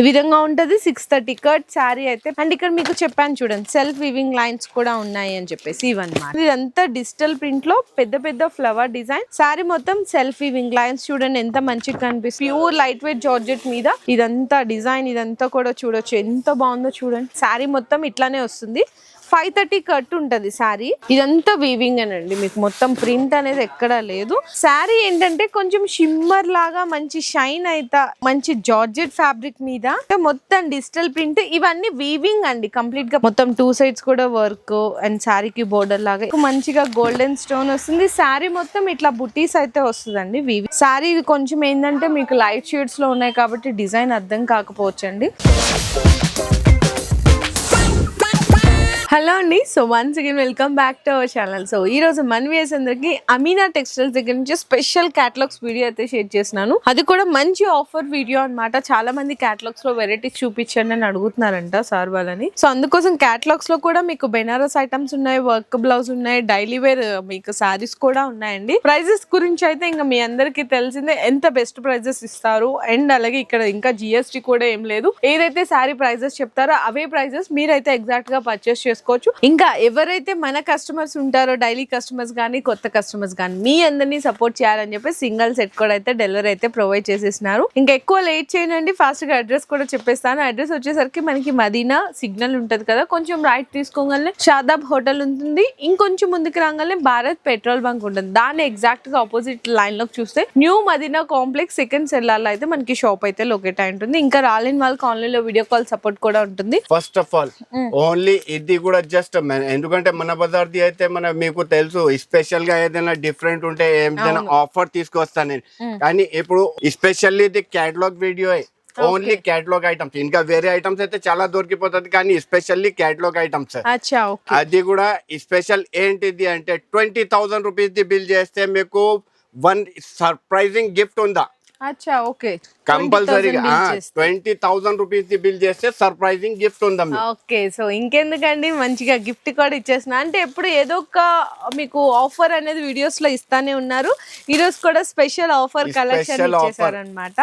ఈ విధంగా ఉంటుంది. సిక్స్ థర్టీ కట్ శారీ అయితే. అండ్ ఇక్కడ మీకు చెప్పాను చూడండి సెల్ఫ్ వివింగ్ లైన్స్ కూడా ఉన్నాయి అని చెప్పేసి ఇవన్నమాట. ఇదంతా డిజిటల్ ప్రింట్లో పెద్ద పెద్ద ఫ్లవర్ డిజైన్ శారీ మొత్తం సెల్ఫ్ వివింగ్ లైన్స్ చూడండి ఎంత మంచిగా కనిపిస్తుంది. ప్యూర్ లైట్ వెయిట్ జార్జెట్ మీద ఇదంతా డిజైన్ ఇదంతా కూడా చూడొచ్చు. ఎంత బాగుందో చూడండి. శారీ మొత్తం ఇట్లానే వస్తుంది. ఫైవ్ థర్టీ కట్ ఉంటది శారీ. ఇదంతా వీవింగ్ అనండి. మీకు మొత్తం ప్రింట్ అనేది ఎక్కడా లేదు. శారీ ఏంటంటే కొంచెం షిమ్మర్ లాగా మంచి షైన్ అయితా మంచి జార్జెట్ ఫ్యాబ్రిక్ మీద. మొత్తం డిజిటల్ ప్రింట్ ఇవన్నీ వీవింగ్ అండి. కంప్లీట్గా మొత్తం టూ సైడ్స్ కూడా వర్క్ అండ్ శారీకి బోర్డర్ లాగా. మంచిగా గోల్డెన్ స్టోన్ వస్తుంది. శారీ మొత్తం ఇట్లా బుటీస్ అయితే వస్తుందండి వీవింగ్ శారీ కొంచెం ఏంటంటే మీకు లైట్ షేడ్స్లో ఉన్నాయి కాబట్టి డిజైన్ అర్థం కాకపోవచ్చు అండి హలో అండి. So once again welcome back to our channel so ఈ రోజు మన వ్యూస్ అందరికి అమీనా టెక్స్టైల్స్ దగ్గర నుంచి స్పెషల్ క్యాటలాగ్స్ వీడియో అయితే షేర్ చేసినాను అది కూడా మంచి ఆఫర్ వీడియో అన్నమాట. చాలా మంది క్యాటలాగ్స్లో వెరైటీస్ చూపించండి అని అడుగుతున్నారంట సార్ వాళ్ళని. సో అందుకోసం క్యాటలాగ్స్లో కూడా మీకు బెనారస్ ఐటమ్స్ ఉన్నాయి వర్క్ బ్లౌజ్ ఉన్నాయి డైలీ వేర్ uh, మీకు సారీస్ కూడా ఉన్నాయండి. ప్రైజెస్ గురించి అయితే ఇంకా మీ అందరికీ తెలిసిందే ఎంత బెస్ట్ ప్రైజెస్ ఇస్తారు. అండ్ అలాగే ఇక్కడ ఇంకా జిఎస్టీ కూడా ఏం లేదు. ఏదైతే శారీ ప్రైజెస్ చెప్తారో అవే ప్రైజెస్ మీరైతే ఎగ్జాక్ట్గా పర్చేస్ చేసుకోవచ్చు. ఇంకా ఎవరైతే మన కస్టమర్స్ ఉంటారో డైలీ కస్టమర్స్ కానీ కొత్త కస్టమర్స్ కానీ మీ అందరినీ సపోర్ట్ చేయాలని చెప్పి సింగిల్ సెట్ కూడా అయితే డెలివరీ అయితే ప్రొవైడ్ చేసేసినారు. ఇంకా ఎక్కువ లేట్ చేయనండి ఫాస్ట్గా అడ్రస్ కూడా చెప్పేస్తాను. అడ్రస్ వచ్చేసరికి మనకి మదీనా సిగ్నల్ ఉంటది కదా కొంచెం రైట్ తీసుకోగానే షాదాబ్ హోటల్ ఉంటుంది. ఇంకొంచెం ముందుకు రాగానే భారత్ పెట్రోల్ బంక్ ఉంటుంది. దాని ఎగ్జాక్ట్గా ఆపోజిట్ లైన్లోకి చూస్తే న్యూ మదీనా కాంప్లెక్స్ సెకండ్ సెల్లార్లో అయితే మనకి షాప్ అయితే లొకేట్ అయి ఉంటుంది. ఇంకా రాలేని వాళ్ళకి ఆన్లైన్లో వీడియో కాల్ సపోర్ట్ కూడా ఉంటుంది. ఫస్ట్ ఆఫ్ ఆల్ ఓన్లీ ఇది కూడా జస్ట్ ఎందుకంటే మన బజార్ది అయితే మన మీకు తెలుసు స్పెషల్గా ఏదైనా డిఫరెంట్ ఉంటే ఏదైనా ఆఫర్ తీసుకొస్తాను నేను. కానీ ఇప్పుడు స్పెషల్లీ ఇది catalogue video only catalogue items ఇంకా వేరే ఐటమ్స్ అయితే చాలా దొరికిపోతుంది కానీ స్పెషల్లీ క్యాటలాగ్ ఐటమ్స్ అది కూడా స్పెషల్ ఏంటిది అంటే twenty thousand rupees the bill చేస్తే మీకు వన్ సర్ప్రైజింగ్ గిఫ్ట్ ఉందా? ఓకే కంపల్సరీగా twenty thousand rupees the bill చేస్తే సర్ప్రైజింగ్ గిఫ్ట్ ఉందా మీకు ఓకే సో ఇంకెందుకండి? మంచిగా గిఫ్ట్ కూడా ఇచ్చేసిన అంటే ఎప్పుడు ఏదో ఒక మీకు ఆఫర్ అనేది వీడియోస్లో ఇస్తానే ఉన్నారు. ఈ రోజు కూడా స్పెషల్ ఆఫర్ కలెక్షన్. ఇచ్చేసారనమాట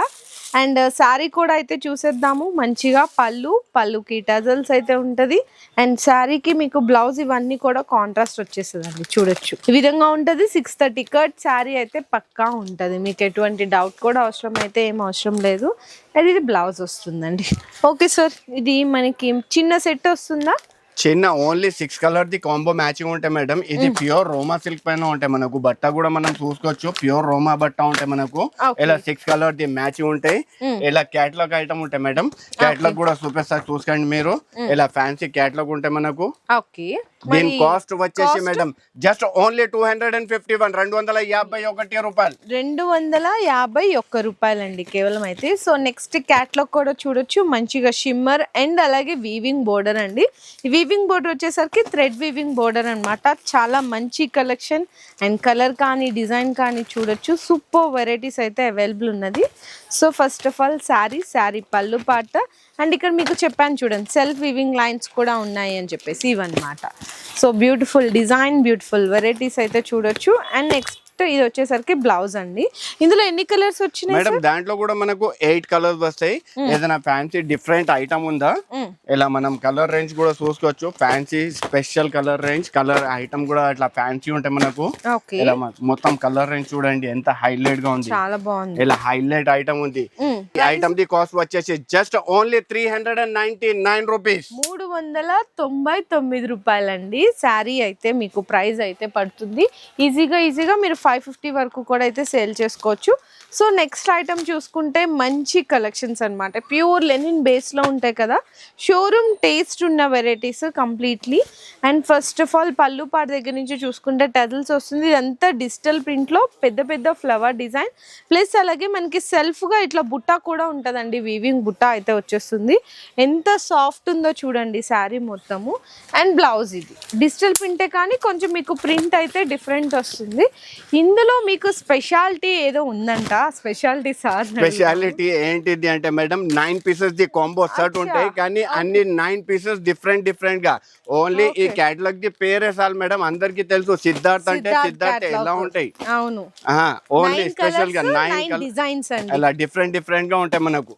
అండ్ శారీ కూడా అయితే చూసేద్దాము. మంచిగా పళ్ళు పళ్ళుకి టజల్స్ అయితే ఉంటది. అండ్ శారీకి మీకు బ్లౌజ్ ఇవన్నీ కూడా కాంట్రాస్ట్ వచ్చేస్తుందండి. చూడొచ్చు. ఈ విధంగా ఉంటది. సిక్స్ థర్టీ కట్ శారీ అయితే పక్కా ఉంటది. మీకు ఎటువంటి డౌట్ కూడా అవసరం అయితే ఏం అవసరం లేదు. అది ఇది బ్లౌజ్ వస్తుందండి. ఓకే సార్ ఇది మనకి చిన్న సెట్ వస్తుందా? చిన్న only six colour the combo matching ఉంటాయి మేడం ఇది ప్యూర్ రోమా సిల్క్ పైన ఉంటాయి మనకు. బట్ట కూడా మనం చూసుకోవచ్చు. ప్యూర్ రోమా బట్ట ఉంటాయి మనకు. ఇలా సిక్స్ కలర్ ది మ్యాచింగ్ ఉంటాయి. ఇలా క్యాటలాగ్ ఐటమ్ ఉంటాయి మేడం క్యాటలాగ్ కూడా చూపిస్తారు చూసుకోండి మీరు. ఇలా ఫ్యాన్సీ క్యాటలాగ్ ఉంటాయి మనకు. ఓకే దీని కాస్ట్ వచ్చేసి madam just only two hundred and fifty one రెండు వందల యాభై ఒకటి రూపాయలు. రెండు వందల యాభై ఒక్క రూపాయలండి కేవలం అయితే. సో నెక్స్ట్ క్యాట్లాగ్ కూడా చూడొచ్చు. మంచిగా షిమ్మర్ అండ్ అలాగే వీవింగ్ బోర్డర్ అండి. వీవింగ్ బోర్డర్ వచ్చేసరికి థ్రెడ్ వీవింగ్ బోర్డర్ అనమాట చాలా మంచి కలెక్షన్ అండ్ కలర్ కానీ డిజైన్ కానీ చూడొచ్చు. సూపర్ వెరైటీస్ అయితే అవైలబుల్ ఉన్నది. So first of all sari sari పళ్ళు పాట. అండ్ ఇక్కడ మీకు చెప్పాను చూడండి సెల్ఫ్ వీవింగ్ లైన్స్ కూడా ఉన్నాయి అని చెప్పేసి ఇవన్నమాట. So beautiful design beautiful varieties అయితే చూడొచ్చు. అండ్ నెక్స్ట్ ఇది వచ్చేసరికి బ్లౌజ్ అండి. ఇందులో ఎన్ని కలర్స్ వచ్చినాయి మేడం దాంట్లో కూడా మనకు ఎయిట్ కలర్స్ వస్తాయి. ఏదైనా ఫ్యాన్సీ డిఫరెంట్ ఐటమ్ ఉందా. ఇలా మనం కలర్ రేంజ్ కూడా చూసుకోవచ్చు. Fancy special colour range colour item కూడా ఇట్లా ఫ్యాన్సీ ఉంటాయి మనకు. ఇలా మొత్తం కలర్ రేంజ్ చూడండి ఎంత హైలైట్గా ఉంది. చాలా బాగుంది. ఇలా హైలైట్ ఐటమ్ ఉంది. ఈ ఐటమ్ ది కాస్ట్ వచ్చేసి just only three hundred and ninety nine rupees. మూడు వందల తొంభై తొమ్మిది రూపాయలండి. శారీ అయితే మీకు ప్రైస్ అయితే పడుతుంది. ఈజీగా ఈజీగా మీరు ఫైవ్ ఫిఫ్టీ వరకు కూడా అయితే సేల్ చేసుకోవచ్చు. సో నెక్స్ట్ ఐటమ్ చూసుకుంటే మంచి కలెక్షన్స్ అనమాట ప్యూర్ లెనిన్ బేస్లో ఉంటాయి కదా. షోరూమ్ టేస్ట్ ఉన్న varieties completely. And first of all పళ్ళు పాట దగ్గర నుంచి చూసుకుంటే టెజల్స్ వస్తుంది. ఇదంతా డిజిటల్ ప్రింట్లో పెద్ద పెద్ద ఫ్లవర్ డిజైన్. ప్లస్ అలాగే మనకి సెల్ఫ్గా ఇట్లా బుట్ట కూడా ఉంటుందండి. వీవింగ్ బుట్ట అయితే వచ్చేస్తుంది. ఎంత సాఫ్ట్ ఉందో చూడండి శారీ మొత్తము. అండ్ బ్లౌజ్ ఇది. డిజిటల్ ప్రింటే కానీ కొంచెం మీకు ప్రింట్ అయితే డిఫరెంట్ వస్తుంది. ఇందులో మీకు స్పెషాలిటీ ఏదో ఉందంట? స్పెషాలిటీ సార్ స్పెషాలిటీ ఏంటిది అంటే madam nine pieces the combo shirt ఉంటాయి కానీ అన్ని నైన్ పీసెస్ డిఫరెంట్ డిఫరెంట్గా ఓన్లీ ఈ క్యాటలాగ్ ది పేరే సార్ మేడం అందరికి తెలుసు. సిద్ధార్థ్ అంటే సిద్ధార్థ్ ఎలా ఉంటాయి? అవును. ఓన్లీ స్పెషల్గా నైన్ అండి. అలా డిఫరెంట్ డిఫరెంట్గా ఉంటాయి మనకు.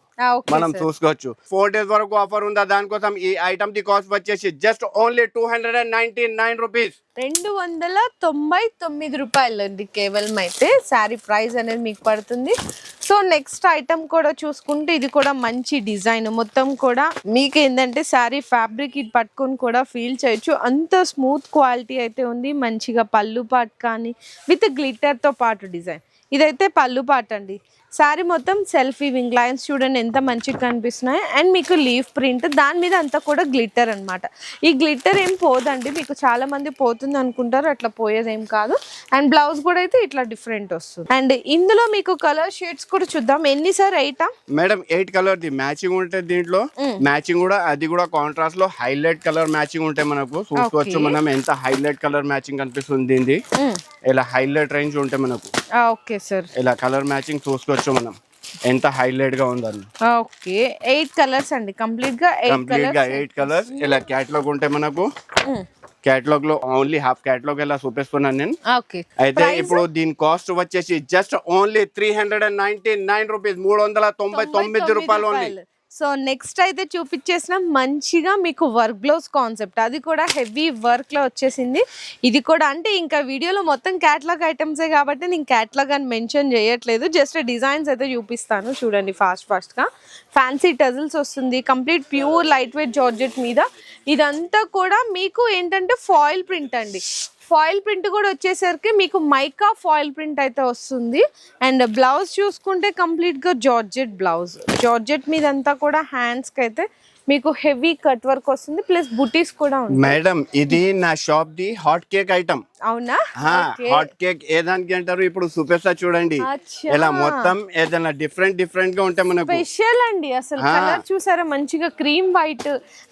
మనం చూసుకోవచ్చు. ఫోర్ డేస్ వరకు ఆఫర్ ఉందా? దానికోసం ఈ ఐటమ్ ది కాస్ట్ వచ్చేసి just only two hundred and ninety nine rupees రెండు వందల తొంభై తొమ్మిది రూపాయలు అండి కేవలం అయితే. శారీ ప్రైస్ అనేది మీకు పడుతుంది. సో నెక్స్ట్ ఐటమ్ కూడా చూసుకుంటే ఇది కూడా మంచి డిజైన్ మొత్తం కూడా. మీకు ఏంటంటే శారీ ఫ్యాబ్రిక్ ఇది పట్టుకొని కూడా ఫీల్ చేయొచ్చు. అంత స్మూత్ క్వాలిటీ అయితే ఉంది. మంచిగా పళ్ళు పాట్ కానీ విత్ గ్లిటర్తో పాటు డిజైన్ ఇదైతే పళ్ళు పాట అండి శారీ మొత్తం సెల్ఫ్ వింగ్ లైన్స్ చూడండి ఎంత మంచిగా కనిపిస్తున్నాయి. అండ్ మీకు లీఫ్ ప్రింట్ దాని మీద అంతా కూడా గ్లిట్టర్ అన్నమాట. ఈ గ్లిట్టర్ ఏం పోదండి మీకు చాలా మంది పోతుంది అనుకుంటారు అట్లా పోయేదేం కాదు. అండ్ బ్లౌజ్ కూడా అయితే ఇట్లా డిఫరెంట్ వస్తుంది. అండ్ ఇందులో మీకు కలర్ షేడ్స్ కూడా చూద్దాం. ఎన్ని sir ఎయిటా? Madam eight colour the. Matching ఉంటుంది దీంట్లో. మ్యాచింగ్ కూడా అది కూడా కాంట్రాస్ట్లో హైలైట్ కలర్ మ్యాచింగ్ ఉంటాయి మనకు. చూసుకోవచ్చు. మనం ఎంత హైలైట్ కలర్ మ్యాచింగ్ కనిపిస్తుంది ఇలా హైలైట్ రేంజ్ ఉంటాయి మనకు. Okay sir. ఇలా కలర్ మ్యాచింగ్ చూసుకోవచ్చు. మనం ఎంత హైలైట్గా ఉందని ఓకే. ఎయిట్ కలర్స్ అండి. కంప్లీట్గా ఎయిట్ కంప్లీట్గా కలర్స్. Eight colours. ఇలా క్యాటలాగ్ ఉంటాయి మనకు క్యాటలాగ్లో ఓన్లీ హాఫ్ క్యాటలాగ్ ఇలా చూపిస్తున్నాను నేను. అయితే ఇప్పుడు దీని కాస్ట్ వచ్చేసి just only three hundred and ninety nine rupees మూడు వందల తొంభై తొమ్మిది రూపాయలు ఓన్లీ సో నెక్స్ట్ అయితే చూపించేసిన మంచిగా మీకు వర్క్ బ్లౌజ్ కాన్సెప్ట్. అది కూడా హెవీ వర్క్లో వచ్చేసింది. ఇది కూడా అంటే ఇంకా వీడియోలో మొత్తం క్యాట్లాగ్ ఐటమ్సే కాబట్టి నేను క్యాట్లాగ్ అని మెన్షన్ చేయట్లేదు. జస్ట్ డిజైన్స్ అయితే చూపిస్తాను. చూడండి ఫాస్ట్ ఫాస్ట్గా. ఫ్యాన్సీ టజిల్స్ వస్తుంది. Complete pure light weight georgette మీద. ఇదంతా కూడా మీకు ఏంటంటే ఫాయిల్ ప్రింట్ అండి. ఫాయిల్ ప్రింట్ కూడా వచ్చేసరికి మీకు మైకా ఫాయిల్ ప్రింట్ అయితే వస్తుంది. అండ్ బ్లౌజ్ చూసుకుంటే కంప్లీట్గా జార్జెట్ బ్లౌజ్. జార్జెట్ మీదంతా కూడా హ్యాండ్స్కి అయితే మీకు హెవీ కట్ వర్క్ వస్తుంది ప్లస్ బుటీస్ కూడా ఉంది మేడం ఇది నా shop the hot cake item. అవునా. హాట్ కేక్ ఏదానికి అంటారు? ఇప్పుడు చూపిస్తా చూడండి. ఇలా మొత్తం ఏదైనా డిఫరెంట్ డిఫరెంట్గా ఉంటాయి మనకు స్పెషల్ అండి అసలు. కలర్ చూసారా? మంచిగా క్రీమ్ వైట్.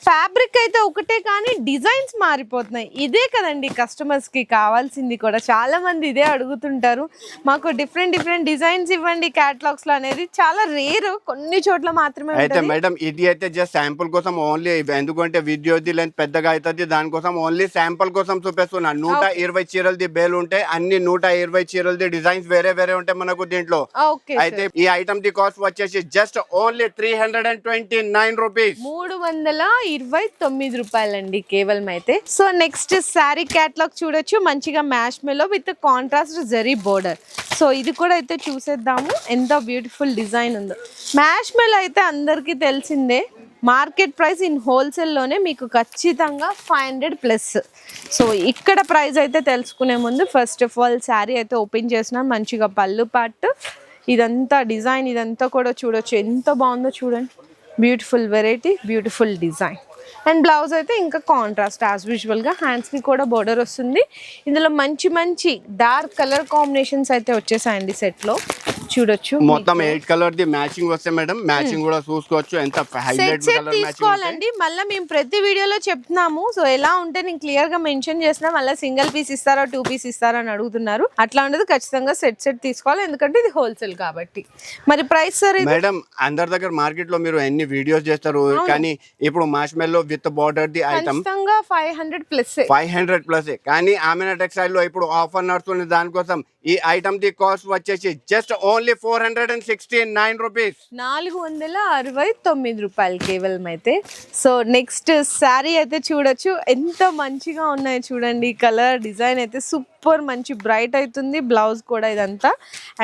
ఫ్యాబ్రిక్ అయితే ఒకటే కానీ డిజైన్స్ మారిపోతున్నాయి. ఇదే కదండి కస్టమర్స్కి కావాల్సింది కూడా. చాలా మంది ఇదే అడుగుతుంటారు. మాకు డిఫరెంట్ డిఫరెంట్ డిజైన్స్ ఇవ్వండి క్యాటలాగ్స్లో అనేది. చాలా రేర్ కొన్ని చోట్ల మాత్రమే అయితే మేడం ఇది అయితే జస్ట్ శాంపుల్ కోసం ఓన్లీ ఎందుకంటే వీడియోది లెంత్ పెద్దగా అవుతుంది దానికోసం ఓన్లీ శాంపుల్ కోసం చూపిస్తున్నా. నూట ఇరవై చీరలది బేల్ ఉంటాయి అన్ని నూట ఇరవై చీరలది డిజైన్స్ వేరే వేరే ఉంటాయి మనకు దీంట్లో. ఓకే అయితే ఈ ఐటమ్ ది కాస్ట్ వచ్చేసి just only three hundred and twenty nine rupees మూడు వందల ఇరవై తొమ్మిది రూపాయలండి కేవలం అయితే. సో నెక్స్ట్ శారీ క్యాట్లాగ్ చూడొచ్చు. మంచిగా marshmallow with contrast zari border so ఇది కూడా అయితే చూసేద్దాము. ఎంత బ్యూటిఫుల్ డిజైన్ ఉందో. మ్యాష్ మెల్ అయితే అందరికీ తెలిసిందే. మార్కెట్ ప్రైస్ ఇన్ హోల్సేల్లోనే మీకు ఖచ్చితంగా ఫైవ్ హండ్రెడ్ ప్లస్. సో ఇక్కడ ప్రైస్ అయితే తెలుసుకునే ముందు ఫస్ట్ ఆఫ్ ఆల్ శారీ అయితే ఓపెన్ చేసిన. మంచిగా పళ్ళు పాటు. ఇదంతా డిజైన్ ఇదంతా కూడా చూడొచ్చు. ఎంత బాగుందో చూడండి. Beautiful variety beautiful design. And blouse అయితే ఇంకా కాంట్రాస్ట్ యాజ్ యూజువల్గా హ్యాండ్స్కి కూడా బోర్డర్ వస్తుంది. ఇందులో మంచి మంచి డార్క్ కలర్ కాంబినేషన్స్ అయితే వచ్చేసాయండి సెట్లో చూడొచ్చు మొత్తం ఎయిట్ కలర్ ది మ్యాచింగ్ వస్తే మేడం మ్యాచింగ్ కూడా చూసుకోవచ్చు. ఎంత హైలైట్ సెట్ కలర్ మ్యాచింగ్ తీసుకోవాలండి. మళ్ళీ మేము ప్రతి వీడియోలో చెప్తున్నాము. సో ఎలా ఉంటే నేను క్లియర్గా మెన్షన్ చేసినా మళ్ళీ సింగిల్ పీస్ ఇస్తారా టూ పీస్ ఇస్తారా అని అడుగుతున్నారు. అట్లా ఉండదు. ఖచ్చితంగా సెట్ సెట్ తీసుకోవాలి. ఎందుకంటే ఇది హోల్సేల్ కాబట్టి. మరి ప్రైస్ సార్ మేడం అందరి దగ్గర మార్కెట్లో మీరు ఎన్ని వీడియోస్ చేస్తారు? కానీ ఇప్పుడు marshmallow with border the item five hundred plus five hundred plus కానీ ఆమెనా టెక్స్టైల్లో ఇప్పుడు ఆఫర్ నడుస్తుంది దానికోసం. ఈ ఐటమ్ ది కాస్ట్ వచ్చేసి just only four hundred and sixty nine rupees నాలుగు వందల అరవై తొమ్మిది రూపాయలు కేవలం అయితే సో నెక్స్ట్ శారీ అయితే చూడొచ్చు. ఎంత మంచిగా ఉన్నాయో చూడండి. కలర్ డిజైన్ అయితే సూపర్ మంచి బ్రైట్ అవుతుంది. బ్లౌజ్ కూడా ఇదంతా.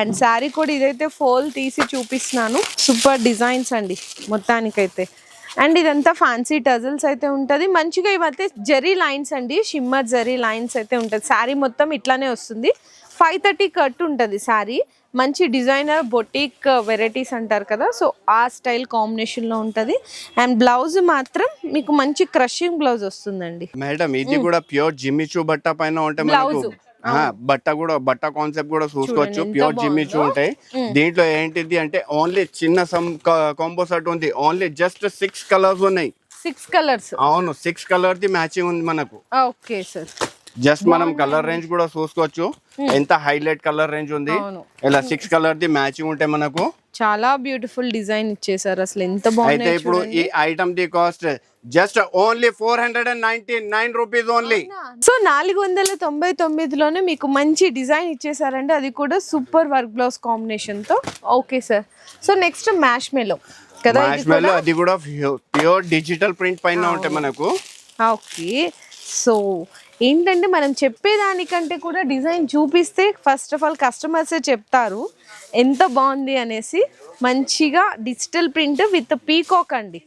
అండ్ శారీ కూడా ఇదైతే ఫోల్ తీసి చూపిస్తున్నాను. సూపర్ డిజైన్స్ అండి. మొత్తానికైతే. అండ్ ఇదంతా ఫ్యాన్సీ టజల్స్ అయితే ఉంటుంది. మంచిగా ఇవైతే జరీ లైన్స్ అండి. షిమ్మర్ జరీ లైన్స్ అయితే ఉంటుంది. శారీ మొత్తం ఇట్లానే వస్తుంది. ఫైవ్ థర్టీ కట్ ఉంటుంది శారీ. మంచి డిజైనర్ బొటిక్ వెరైటీస్ అంటారు కదా. సో ఆ స్టైల్ కాంబినేషన్లో ఉంటుంది. అండ్ బ్లౌజ్ మాత్రం మీకు మంచి క్రషింగ్ బ్లౌజ్ వస్తుందండి. మేడం ఇది కూడా ప్యూర్ జిమ్మిచూ బట్ట పైన ఉంటే. ఆ, బట్ట కూడా బట్ట కాన్సెప్ట్ కూడా చూసుకోవచ్చు. Pure Jimmy Choo. ఉంటాయి. దీంట్లో ఏంటిది అంటే ఓన్లీ చిన్న సమ్ కాంబో సెట్ ఉంది. ఓన్లీ జస్ట్ సిక్స్ కలర్స్ ఉన్నాయి. సిక్స్ కలర్స్ అవును సిక్స్ కలర్ ది మ్యాచింగ్ ఉంది మనకు. ఓకే సార్ జస్ట్ మనం కలర్ రేంజ్ కూడా చూసుకోవచ్చు. ఎంత హైలైట్ కలర్ రేంజ్ ఉంది. ఇలా సిక్స్ కలర్ ది మ్యాచింగ్ ఉంటే మనకు చాలా బ్యూటిఫుల్ డిజైన్ ఇచ్చేసారు. అసలు ఎంత అయితే బాగున్నాయి ఇప్పుడు ఈ item the cost just only four hundred and ninety nine rupees only so నాలుగు వందల తొంభై తొమ్మిదిలోనే మీకు మంచి డిజైన్ ఇచ్చేసారండి. అది కూడా సూపర్ వర్క్ బ్లౌజ్ కాంబినేషన్తో okay sir so next marshmallow కదా అది కూడా ప్యూర్ డిజిటల్ ప్రింట్ పైన ఉంటాయి మనకు. ఓకే సో ఏంటంటే మనం చెప్పేదానికంటే కూడా డిజైన్ చూపిస్తే ఫస్ట్ ఆఫ్ ఆల్ కస్టమర్సే చెప్తారు ఎంత బాగుంది అనేసి మంచిగా డిజిటల్ ప్రింట్ విత్ పీకాక్ అండి.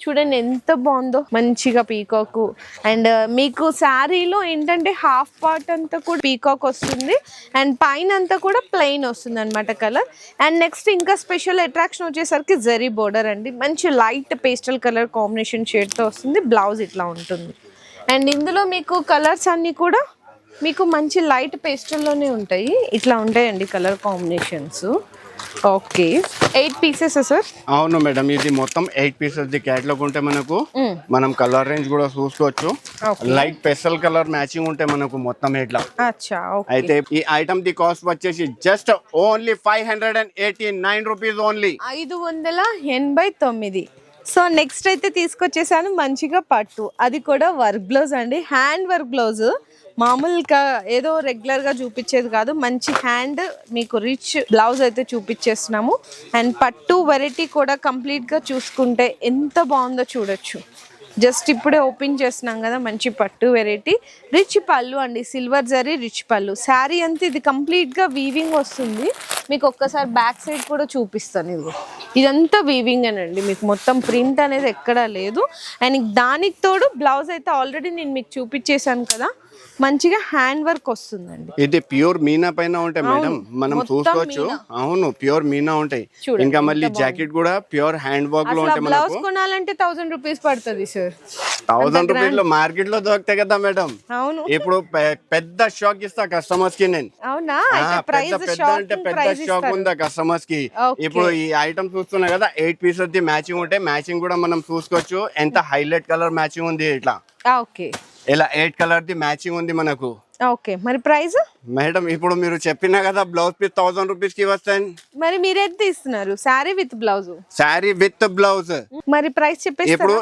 చూడండి ఎంత బాగుందో మంచిగా పీకాక్. అండ్ uh, మీకు శారీలో ఏంటంటే హాఫ్ పార్ట్ అంతా కూడా పీకాక్ వస్తుంది. అండ్ పైన అంతా కూడా ప్లెయిన్ వస్తుంది అనమాట కలర్ అండ్ నెక్స్ట్ ఇంకా స్పెషల్ అట్రాక్షన్ వచ్చేసరికి జరీ బోర్డర్ అండి. మంచి లైట్ పేస్టల్ కలర్ కాంబినేషన్ షేడ్తో వస్తుంది. బ్లౌజ్ ఇట్లా ఉంటుంది. అండ్ ఇందులో మీకు కలర్స్ అన్నీ కూడా మీకు మంచి లైట్ పేస్టల్లోనే ఉంటాయి. ఇట్లా ఉంటాయండి colour combinations okay eight pieces sir అవును మేడం ఇది మొత్తం ఎయిట్ పీసెస్ ది క్యాట్లాగ్ ఉంటే మనకు మనం కలర్ రేంజ్ కూడా చూసుకోవచ్చు. లైట్ పెసల్ కలర్ మ్యాచింగ్ ఉంటే మనకు మొత్తం ఇట్లా. అయితే ఈ ఐటమ్ ది కాస్ట్ వచ్చేసి just only five hundred and eighty nine rupees only ఐదు వందల ఎనభై తొమ్మిది. సో నెక్స్ట్ అయితే తీసుకొచ్చేసాను మంచిగా పట్టు. అది కూడా వర్క్ బ్లౌజ్ అండి. Hand work blouse. మామూలుగా ఏదో రెగ్యులర్గా చూపించేది కాదు. మంచి హ్యాండ్ మీకు రిచ్ బ్లౌజ్ అయితే చూపించేస్తున్నాము. అండ్ పట్టు వెరైటీ కూడా కంప్లీట్గా చూసుకుంటే ఎంత బాగుందో చూడొచ్చు. జస్ట్ ఇప్పుడే ఓపెన్ చేస్తున్నాం కదా మంచి పట్టు వెరైటీ. రిచ్ పళ్ళు అండి సిల్వర్ జరీ రిచ్ పళ్ళు. శారీ అంతా ఇది కంప్లీట్గా వీవింగ్ వస్తుంది. మీకు ఒక్కసారి బ్యాక్ సైడ్ కూడా చూపిస్తాను ఇది. ఇదంతా వీవింగ్ అండి మీకు మొత్తం ప్రింట్ అనేది ఎక్కడా లేదు. అండ్ దానికి తోడు బ్లౌజ్ అయితే ఆల్రెడీ నేను మీకు చూపించేశాను కదా. మంచిగా హ్యాండ్ వర్క్ వస్తుందండి. ఇది ప్యూర్ మీనా పైన ఉంటాయి మేడం? మనం చూసుకోవచ్చు. అవును ప్యూర్ మీనా ఉంటాయి. ఇంకా మళ్ళీ జాకెట్ కూడా ప్యూర్ హ్యాండ్ వర్క్లో ఉంటాయి బ్లౌజ్ కొనాలంటే థౌసండ్ రూపీస్ పడుతుంది సార్. థౌసండ్ రూపీస్లో మార్కెట్లో దొరుకుతాయి కదా మేడం? అవును. ఇప్పుడు పెద్ద షాక్ ఇస్తా కస్టమర్స్కి నేను. అవునా? పెద్ద అంటే పెద్ద షాక్ ఉందా కస్టమర్స్కి. ఇప్పుడు ఈ ఐటమ్ చూస్తున్నా కదా ఎయిట్ పీసెస్ ది మ్యాచింగ్ ఉంటే మ్యాచింగ్ కూడా మనం చూసుకోవచ్చు. ఎంత హైలైట్ కలర్ మ్యాచింగ్ ఉంది ఇట్లా. ఓకే ఇలా ఎయిట్ కలర్ ది మ్యాచింగ్ ఉంది మనకు. ఓకే మరి ప్రైస్ మేడం ఇప్పుడు మీరు చెప్పినా కదా బ్లౌజ్ పీస్ థౌసండ్ రూపీస్కి వస్తాయి మరి మీరు ఎంత ఇస్తున్నారు? Sari with blouse sari with blouse మరి ప్రైస్ చెప్పేసి ఇప్పుడు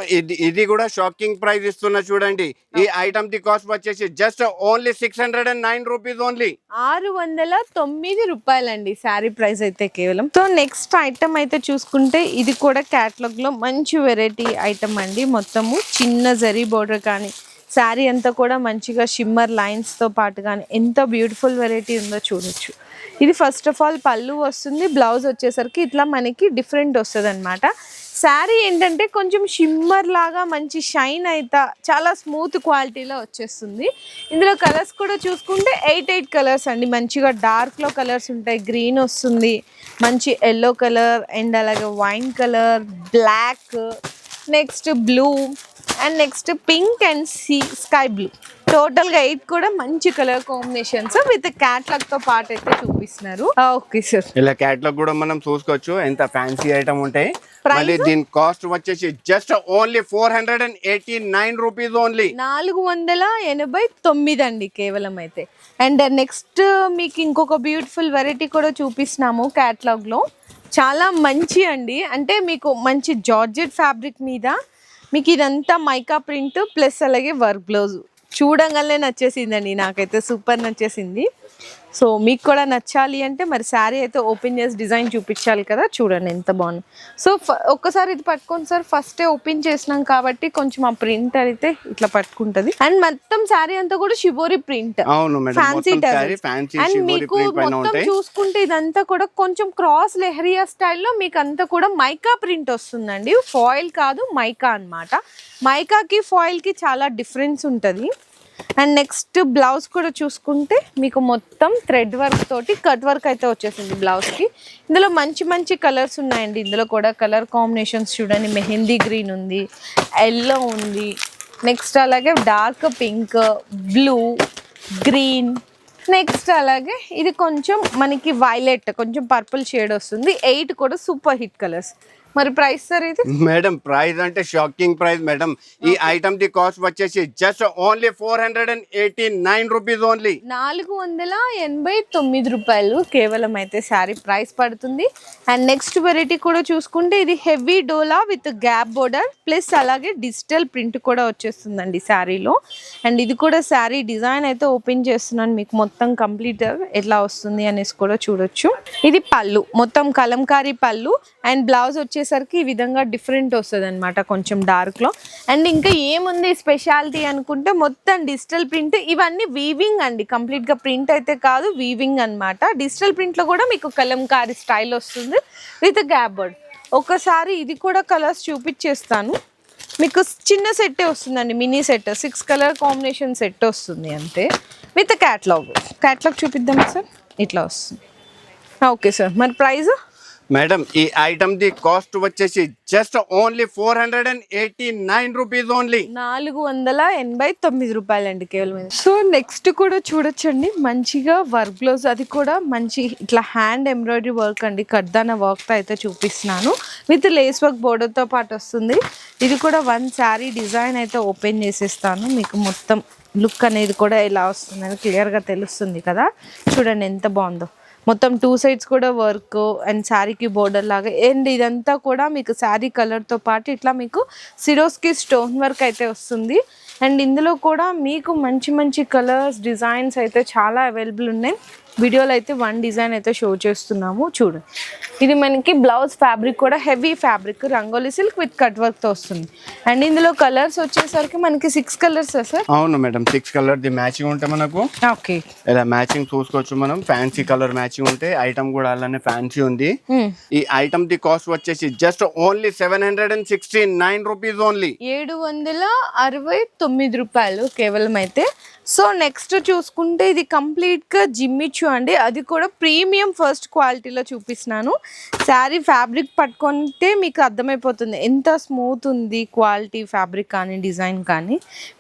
ఇది కూడా షాకింగ్ ప్రైస్ ఇస్తున్నా చూడండి. ఈ ఐటమ్ ది కాస్ట్ వచ్చేసి just only six hundred and nine rupees only ఆరు వందల తొమ్మిది రూపాయలండి శారీ ప్రైస్ అయితే కేవలం. సో నెక్స్ట్ ఐటమ్ అయితే చూసుకుంటే ఇది కూడా క్యాటలాగ్లో మంచి వెరైటీ ఐటమ్ అండి. మొత్తము చిన్న జరీ బోర్డర్ కానీ శారీ అంతా కూడా మంచిగా షిమ్మర్ లైన్స్తో పాటు కానీ ఎంత బ్యూటిఫుల్ వెరైటీ ఉందో చూడొచ్చు. ఇది ఫస్ట్ ఆఫ్ ఆల్ పళ్ళు వస్తుంది బ్లౌజ్ వచ్చేసరికి ఇట్లా మనకి డిఫరెంట్ వస్తుంది అనమాట శారీ ఏంటంటే కొంచెం షిమ్మర్ లాగా మంచి షైన్ అయితే చాలా స్మూత్ క్వాలిటీలో వచ్చేస్తుంది. ఇందులో కలర్స్ కూడా చూసుకుంటే ఎయిట్ ఎయిట్ కలర్స్ అండి. మంచిగా డార్క్లో కలర్స్ ఉంటాయి. గ్రీన్ వస్తుంది మంచి ఎల్లో కలర్ అండ్ అలాగే wine colour black next blue and next pink and sea sky blue టోటల్గా ఎయిట్ కూడా మంచి కలర్ కాంబినేషన్స్ విత్తో పాటు అయితే చూపిస్తున్నారు. ఓకే సార్ ఇలా క్యాట్లాగ్ కూడా మనం చూసుకోవచ్చు. ఎంత ఫ్యాన్సీ ఐటమ్ ఉంటాయి? మళ్ళీ దీని కాస్ట్ వచ్చేసి just only four hundred and eighty nine rupees only నాలుగు వందల ఎనభై తొమ్మిది అండి కేవలం అయితే. అండ్ నెక్స్ట్ మీకు ఇంకొక బ్యూటిఫుల్ వెరైటీ కూడా చూపిస్తున్నాము క్యాటలాగ్లో చాలా మంచి అండి. అంటే మీకు మంచి జార్జెట్ ఫ్యాబ్రిక్ మీద మీకు ఇదంతా మైకా ప్రింట్ ప్లస్ అలాగే వర్క్ బ్లౌజ్. చూడంగానే నచ్చేసిందండి నాకైతే సూపర్ నచ్చేసింది. సో మీకు కూడా నచ్చాలి అంటే మరి శారీ అయితే ఓపెన్ చేసి డిజైన్ చూపించాలి కదా. చూడండి ఎంత బాగుంది. సో ఒక్కసారి ఇది పట్టుకోండి సార్ ఫస్టే ఓపెన్ చేసినాం కాబట్టి కొంచెం ఆ ప్రింట్ అయితే ఇట్లా పట్టుకుంటది. అండ్ మొత్తం శారీ అంతా కూడా షిబోరి ప్రింట్. ఫ్యాన్సీ అండ్ మీకు మొత్తం చూసుకుంటే ఇదంతా కూడా కొంచెం క్రాస్ లెహరియా స్టైల్లో మీకు అంతా కూడా మైకా ప్రింట్ వస్తుందండి. ఫాయిల్ కాదు మైకా అన్నమాట. మైకాకి ఫాయిల్కి చాలా డిఫరెన్స్ ఉంటుంది. అండ్ నెక్స్ట్ బ్లౌజ్ కూడా చూసుకుంటే మీకు మొత్తం థ్రెడ్ వర్క్ తోటి కట్ వర్క్ అయితే వచ్చేసింది బ్లౌజ్కి. ఇందులో మంచి మంచి కలర్స్ ఉన్నాయండి. ఇందులో కూడా కలర్ కాంబినేషన్స్ చూడండి. మెహందీ గ్రీన్ ఉంది ఎల్లో ఉంది. నెక్స్ట్ అలాగే dark pink blue green. Next అలాగే ఇది కొంచెం మనకి వైలెట్ కొంచెం పర్పుల్ షేడ్ వస్తుంది. ఎయిట్ కూడా సూపర్ హిట్ కలర్స్. మరి ప్రైస్ సార్ ఇది మేడం ప్రైస్ అంటే షాకింగ్ ప్రైస్ మేడం. ఈ ఐటమ్ ది కాస్ట్ వచ్చేసి just only four hundred and eighty nine rupees only నాలుగు వందల ఎనభై తొమ్మిది రూపాయలు కేవలం అయితే శారీ ప్రైస్ పడుతుంది. అండ్ నెక్స్ట్ వెరైటీ కూడా చూసుకుంటే ఇది హెవీ డోలా విత్ గ్యాప్ బోర్డర్ ప్లస్ అలాగే డిజిటల్ ప్రింట్ కూడా వచ్చేస్తుందండి శారీలో. అండ్ ఇది కూడా శారీ డిజైన్ అయితే ఓపెన్ చేస్తున్నాను. మీకు మొత్తం కంప్లీట్ ఎట్లా వస్తుంది అనేసి కూడా చూడొచ్చు. ఇది పళ్ళు మొత్తం కలంకారీ పళ్ళు. అండ్ బ్లౌజ్ వచ్చేసి వచ్చేసరికి ఈ విధంగా డిఫరెంట్ వస్తుంది అనమాట కొంచెం డార్క్లో అండ్ ఇంకా ఏముంది స్పెషాలిటీ అనుకుంటే మొత్తం డిజిటల్ ప్రింట్ ఇవన్నీ వీవింగ్ అండి. కంప్లీట్గా ప్రింట్ అయితే కాదు వీవింగ్ అన్నమాట. డిజిటల్ ప్రింట్లో కూడా మీకు కలంకారీ స్టైల్ వస్తుంది విత్ గ్యాప్ బోర్డ్ ఒకసారి ఇది కూడా కలర్స్ చూపించేస్తాను మీకు చిన్న సెట్టే వస్తుందండి mini set six colour combination set వస్తుంది అంతే. విత్ క్యాట్లాగ్ క్యాట్లాగ్ చూపిద్దాం సార్ ఇట్లా వస్తుంది. ఓకే సార్ మరి ప్రైస్ మేడం ఈ ఐటమ్ ది కాస్ట్ వచ్చేసి just only four hundred and eighty nine rupees only నాలుగు వందల ఎనభై తొమ్మిది రూపాయలండి కేవలం సో నెక్స్ట్ కూడా చూడొచ్చండి. మంచిగా వర్క్ బ్లౌజ్ అది కూడా మంచి ఇట్లా హ్యాండ్ ఎంబ్రాయిడరీ వర్క్ అండి. కడ్దాన వర్క్తో అయితే చూపిస్తున్నాను. విత్ లేస్ వర్క్ బోర్డర్తో పాటు వస్తుంది. ఇది కూడా వన్ శారీ డిజైన్ అయితే ఓపెన్ చేసేస్తాను. మీకు మొత్తం లుక్ అనేది కూడా ఎలా వస్తుందని క్లియర్గా తెలుస్తుంది కదా. చూడండి ఎంత బాగుందో. మొత్తం టూ సైడ్స్ కూడా వర్క్ అండ్ శారీకి బోర్డర్ లాగా. అండ్ ఇదంతా కూడా మీకు శారీ కలర్తో పాటు ఇట్లా మీకు సిరోస్కి స్టోన్ వర్క్ అయితే వస్తుంది. అండ్ ఇందులో కూడా మీకు మంచి మంచి కలర్స్ డిజైన్స్ అయితే చాలా అవైలబుల్ ఉన్నాయి. వీడియోలో అయితే వన్ డిజైన్ అయితే షో చేస్తున్నాము చూడండి ఇది మనకి బ్లౌజ్ ఫ్యాబ్రిక్ కూడా heavy fabric rangoli silk with cut వర్క్తో వస్తుంది. అండ్ ఇందులో కలర్స్ వచ్చేసరికి మనకి సిక్స్ కలర్స్ సార్? అవును madam six colour the matching ఉంటే మనకు ఓకే. ఇలా మ్యాచింగ్ చూసుకోవచ్చు మనం. ఫ్యాన్సీ కలర్ మ్యాచింగ్ ఉంటే ఐటమ్ కూడా అలానే ఫ్యాన్సీ ఉంది. ఈ ఐటమ్ ది కాస్ట్ వచ్చేసి just only seven hundred and sixty nine rupees only. ఏడు వందల అరవై తొమ్మిది రూపాయలు కేవలం అయితే సో నెక్స్ట్ చూసుకుంటే ఇది కంప్లీట్గా జిమ్మిచ్చు అండి. అది కూడా ప్రీమియం ఫస్ట్ క్వాలిటీలో చూపిస్తున్నాను. శారీ ఫ్యాబ్రిక్ పట్టుకుంటే మీకు అర్థమైపోతుంది. ఎంత స్మూత్ ఉంది క్వాలిటీ ఫ్యాబ్రిక్ కానీ డిజైన్ కానీ.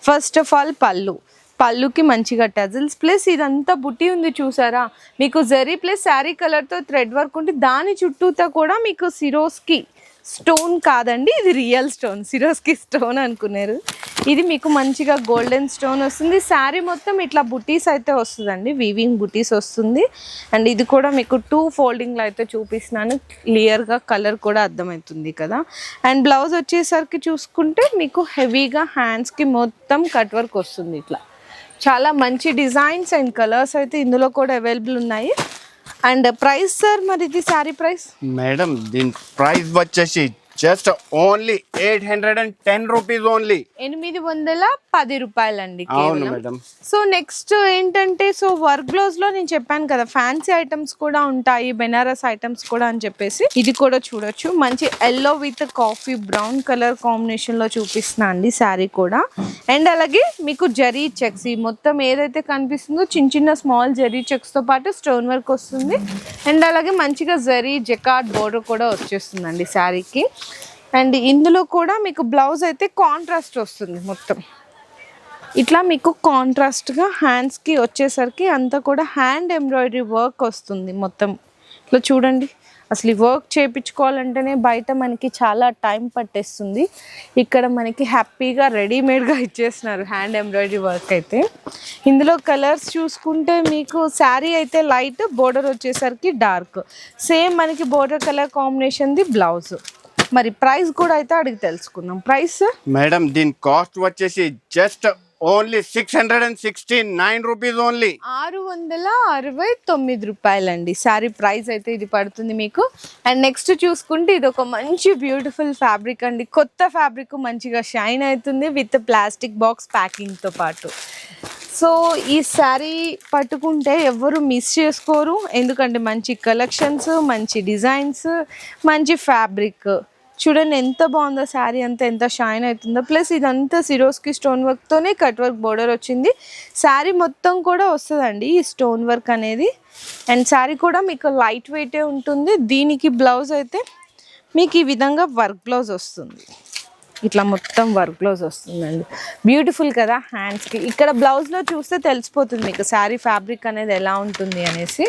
First of all pallu. పళ్ళుకి మంచిగా టజిల్స్. ప్లస్ ఇదంతా బుట్టి ఉంది చూసారా? మీకు జరీ ప్లస్ శారీ కలర్తో థ్రెడ్ వర్క్ ఉంటే దాని చుట్టూతో కూడా మీకు సిరోస్కి స్టోన్ కాదండి ఇది రియల్ స్టోన్. సిరోస్కి స్టోన్ అనుకున్నారు. ఇది మీకు మంచిగా గోల్డెన్ స్టోన్ వస్తుంది. శారీ మొత్తం ఇట్లా బుటీస్ అయితే వస్తుందండి వీవింగ్ బుటీస్ వస్తుంది. అండ్ ఇది కూడా మీకు టూ ఫోల్డింగ్లో అయితే చూపిస్తున్నాను. క్లియర్గా కలర్ కూడా అర్థమవుతుంది కదా. అండ్ బ్లౌజ్ వచ్చేసరికి చూసుకుంటే మీకు హెవీగా హ్యాండ్స్కి మొత్తం కట్ వర్క్ వస్తుంది ఇట్లా. చాలా మంచి డిజైన్స్ అండ్ కలర్స్ అయితే ఇందులో కూడా అవైలబుల్ ఉన్నాయి. అండ్ ప్రైస్ సార్ మరి ఇది శారీ ప్రైస్? మేడం దీని ప్రైస్ వచ్చేసి just only eight hundred and ten rupees only. ఎనిమిది వందల పది రూపాయలండి అవును మేడం. సో నెక్స్ట్ ఏంటంటే సో వర్క్ బ్లౌజ్లో నేను చెప్పాను కదా ఫ్యాన్సీ ఐటమ్స్ కూడా ఉంటాయి బెనారస్ ఐటమ్స్ కూడా అని చెప్పేసి. ఇది కూడా చూడొచ్చు. మంచి yellow with coffee brown colour కాంబినేషన్లో చూపిస్తున్నా అండి శారీ కూడా. అండ్ అలాగే మీకు జరీ చెక్స్ ఈ మొత్తం ఏదైతే కనిపిస్తుందో చిన్న చిన్న స్మాల్ జరీ చెక్స్తో పాటు స్టోన్ వర్క్ వస్తుంది. అండ్ అలాగే మంచిగా జరీ జకాట్ బోర్డర్ కూడా వచ్చేస్తుందండి శారీకి. అండ్ ఇందులో కూడా మీకు బ్లౌజ్ అయితే కాంట్రాస్ట్ వస్తుంది మొత్తం. ఇట్లా మీకు కాంట్రాస్ట్గా హ్యాండ్స్కి వచ్చేసరికి అంతా కూడా హ్యాండ్ ఎంబ్రాయిడరీ వర్క్ వస్తుంది మొత్తం. ఇట్లా చూడండి. అసలు ఈ వర్క్ చేయించుకోవాలంటేనే బయట మనకి చాలా టైం పట్టేస్తుంది. ఇక్కడ మనకి హ్యాపీగా రెడీమేడ్గా ఇచ్చేస్తున్నారు హ్యాండ్ ఎంబ్రాయిడరీ వర్క్ అయితే. ఇందులో కలర్స్ చూసుకుంటే మీకు శారీ అయితే లైట్ బోర్డర్ వచ్చేసరికి డార్క్ సేమ్ మనకి బోర్డర్ కలర్ కాంబినేషన్ది బ్లౌజ్ మరి ప్రైస్ కూడా అయితే అడిగి తెలుసుకుందాం. ప్రైస్? మేడం దీని కాస్ట్ వచ్చేసి just only six hundred and sixty nine rupees only. ఆరు వందల అరవై తొమ్మిది రూపాయలండి. సారీ ప్రైస్ అయితే ఇది పడుతుంది మీకు. అండ్ నెక్స్ట్ చూసుకుంటే ఇది ఒక మంచి బ్యూటిఫుల్ ఫ్యాబ్రిక్ అండి. కొత్త ఫ్యాబ్రిక్ మంచిగా షైన్ అవుతుంది విత్ ప్లాస్టిక్ బాక్స్ ప్యాకింగ్తో పాటు. సో ఈ శారీ పట్టుకుంటే ఎవరు మిస్ చేసుకోరు. ఎందుకంటే మంచి కలెక్షన్స్ మంచి డిజైన్స్ మంచి ఫ్యాబ్రిక్. చూడండి ఎంత బాగుందో శారీ అంతా ఎంత షైన్ అవుతుందో. ప్లస్ ఇదంతా సిరోస్కి స్టోన్ వర్క్తోనే కట్ వర్క్ బోర్డర్ వచ్చింది. శారీ మొత్తం కూడా వస్తుందండి ఈ స్టోన్ వర్క్ అనేది. అండ్ శారీ కూడా మీకు లైట్ వెయిటే ఉంటుంది. దీనికి బ్లౌజ్ అయితే మీకు ఈ విధంగా వర్క్ బ్లౌజ్ వస్తుంది. ఇట్లా మొత్తం వర్క్ బ్లౌజ్ వస్తుందండి. బ్యూటిఫుల్ కదా హ్యాండ్స్కి ఇక్కడ బ్లౌజ్లో చూస్తే తెలిసిపోతుంది మీకు శారీ ఫ్యాబ్రిక్ అనేది ఎలా ఉంటుంది అనేసి.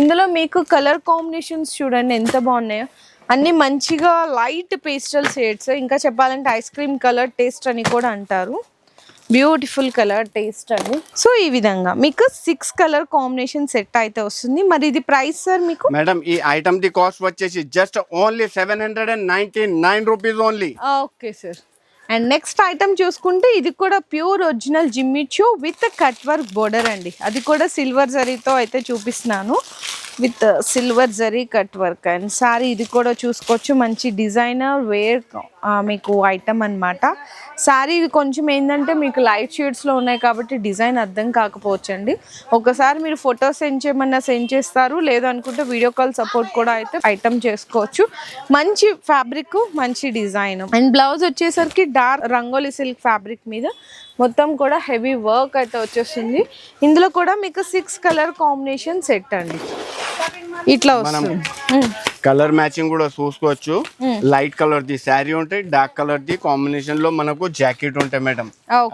ఇందులో మీకు కలర్ కాంబినేషన్స్ చూడండి ఎంత బాగున్నాయో. అన్ని మంచిగా లైట్ పేస్టల్ షేడ్స్ ఇంకా చెప్పాలంటే ఐస్ క్రీమ్ కలర్ టేస్ట్ అని కూడా అంటారు. బ్యూటిఫుల్ కలర్ టేస్ట్ అండి సో ఈ విధంగా మీకు సిక్స్ కలర్ కాంబినేషన్ సెట్ అయితే వస్తుంది. మరి ఇది ప్రైస్ సార్ మీకు? మేడం ఈ ఐటమ్ ది కాస్ట్ వచ్చేసి just only seven hundred and ninety nine rupees only okay sir. And next item చూసుకుంటే ఇది కూడా pure original Jimmy Choo with cut work border అండి. అది కూడా సిల్వర్ జరీతో అయితే చూపిస్తున్నాను. With silver uh, zari cut work and sari ఇది కూడా చూసుకోవచ్చు. మంచి డిజైనర్ వేర్ మీకు ఐటమ్ అన్నమాట. శారీ కొంచెం ఏంటంటే మీకు లైట్ షేడ్స్లో ఉన్నాయి కాబట్టి డిజైన్ అర్థం కాకపోవచ్చు అండి ఒకసారి మీరు ఫోటో సెండ్ చేయమన్నా సెండ్ చేస్తారు లేదనుకుంటే వీడియో కాల్ సపోర్ట్ కూడా అయితే ఐటమ్ చేసుకోవచ్చు. మంచి ఫ్యాబ్రిక్ మంచి డిజైన్ అండ్ బ్లౌజ్ వచ్చేసరికి డార్క్ రంగోలి సిల్క్ ఫ్యాబ్రిక్ మీద మొత్తం కూడా హెవీ వర్క్ అయితే వచ్చేస్తుంది ఇందులో కూడా మీకు సిక్స్ కలర్ కాంబినేషన్ సెట్ అండి. ఇట్లా వస్తుంది. కలర్ మ్యాచింగ్ కూడా చూసుకోవచ్చు. లైట్ కలర్ ది శారీ ఉంటాయి డార్క్ కలర్ ది కాంబినేషన్లో మనకు జాకెట్ ఉంటాయి మేడం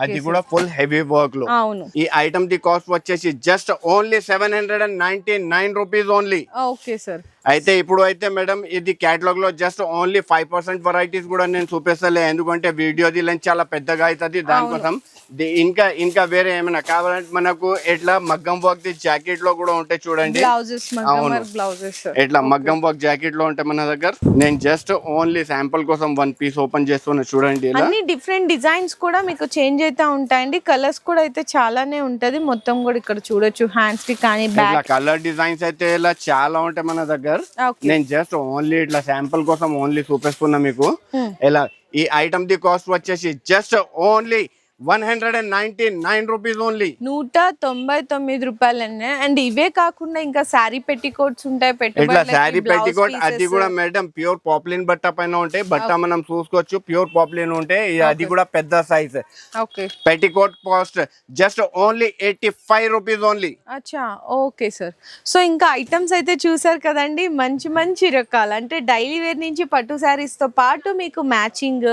అది కూడా ఫుల్ హెవీ వర్క్లో. అవును. ఈ ఐటమ్ ది కాస్ట్ వచ్చేసి just only seven hundred and ninety nine rupees only okay sir అయితే ఇప్పుడు అయితే మేడం ఇది కేటలాగ్లో just only five percent varieties కూడా నేను చూపిస్తలే. ఎందుకంటే వీడియోది లెంత్ చాలా పెద్దగా అవుతుంది. దానికోసం ఇంకా ఇంకా వేరే ఏమైనా కావాలంటే మనకు ఎట్లా మగ్గం వర్క్ ది జాకెట్లో కూడా ఉంటాయి చూడండి. ఎట్లా మగ్గం వర్క్ జాకెట్లో ఉంటాయి మన దగ్గర? నేను జస్ట్ ఓన్లీ శాంపుల్ కోసం వన్ పీస్ ఓపెన్ చేస్తున్నా చూడండి అన్ని డిఫరెంట్ డిజైన్స్ కూడా మీకు చేంజ్ అయితే ఉంటాయండి. కలర్స్ కూడా అయితే చాలానే ఉంటది. మొత్తం కూడా ఇక్కడ చూడొచ్చు. హ్యాండ్స్కి కానీ కలర్ డిజైన్స్ అయితే ఇలా చాలా ఉంటాయి మన దగ్గర ఓకే. నేను జస్ట్ ఓన్లీ ఇట్లా శాంపుల్ కోసం ఓన్లీ చూపిస్తున్నా మీకు. ఇలా ఈ ఐటమ్ ది కాస్ట్ వచ్చేసి just only one hundred and ninety nine rupees only. నూట తొంభై తొమ్మిది రూపాయలనే. అండ్ ఇవే కాకుండా ఇంకా శారీ పెట్టికోట్స్ ఉంటాయి ఇట్లా శారీ పెట్టికోట్ అది. కూడా మేడం ప్యూర్ పాపులిన్ బట్ట పైన ఉంటాయి బట్ట మనం చూసుకోవచ్చు ప్యూర్ పాపులిన్ ఉంటే అది కూడా పెద్ద size petticoat cost just only eighty five rupees only. అచ్చా ఓకే సార్. సో ఇంకా ఐటమ్స్ అయితే చూసారు కదండి మంచి మంచి రకాలు. అంటే డైలీ వేర్ నుంచి పట్టు శారీస్తో పాటు మీకు మ్యాచింగ్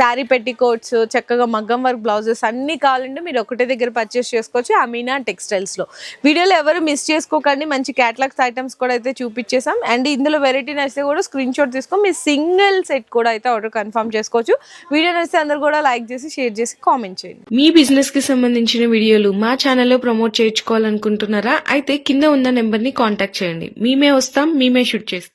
శారీ పెట్టికోట్స్ చక్కగా మగ్గం వర్క్ బ్లౌజెస్ అన్నీ కావాలంటే మీరు ఒకటే దగ్గర పర్చేస్ చేసుకోవచ్చు అమీనా టెక్స్టైల్స్లో వీడియోలో ఎవరు మిస్ చేసుకోకండి మంచి క్యాటలాగ్స్ ఐటమ్స్ కూడా అయితే చూపించేసాం అండ్ ఇందులో వెరైటీ నచ్చితే కూడా స్క్రీన్ షాట్ తీసుకొని మీ సింగిల్ సెట్ కూడా అయితే ఆర్డర్ కన్ఫర్మ్ చేసుకోవచ్చు. వీడియో నచ్చితే అందరు కూడా లైక్ చేసి షేర్ చేసి కామెంట్ చేయండి. మీ బిజినెస్కి సంబంధించిన వీడియోలు మా ఛానల్లో ప్రమోట్ చేయించుకోవాలనుకుంటున్నారా? అయితే కింద ఉన్న నెంబర్ని కాంటాక్ట్ చేయండి. మేమే వస్తాం మేమే షూట్ చేస్తాం.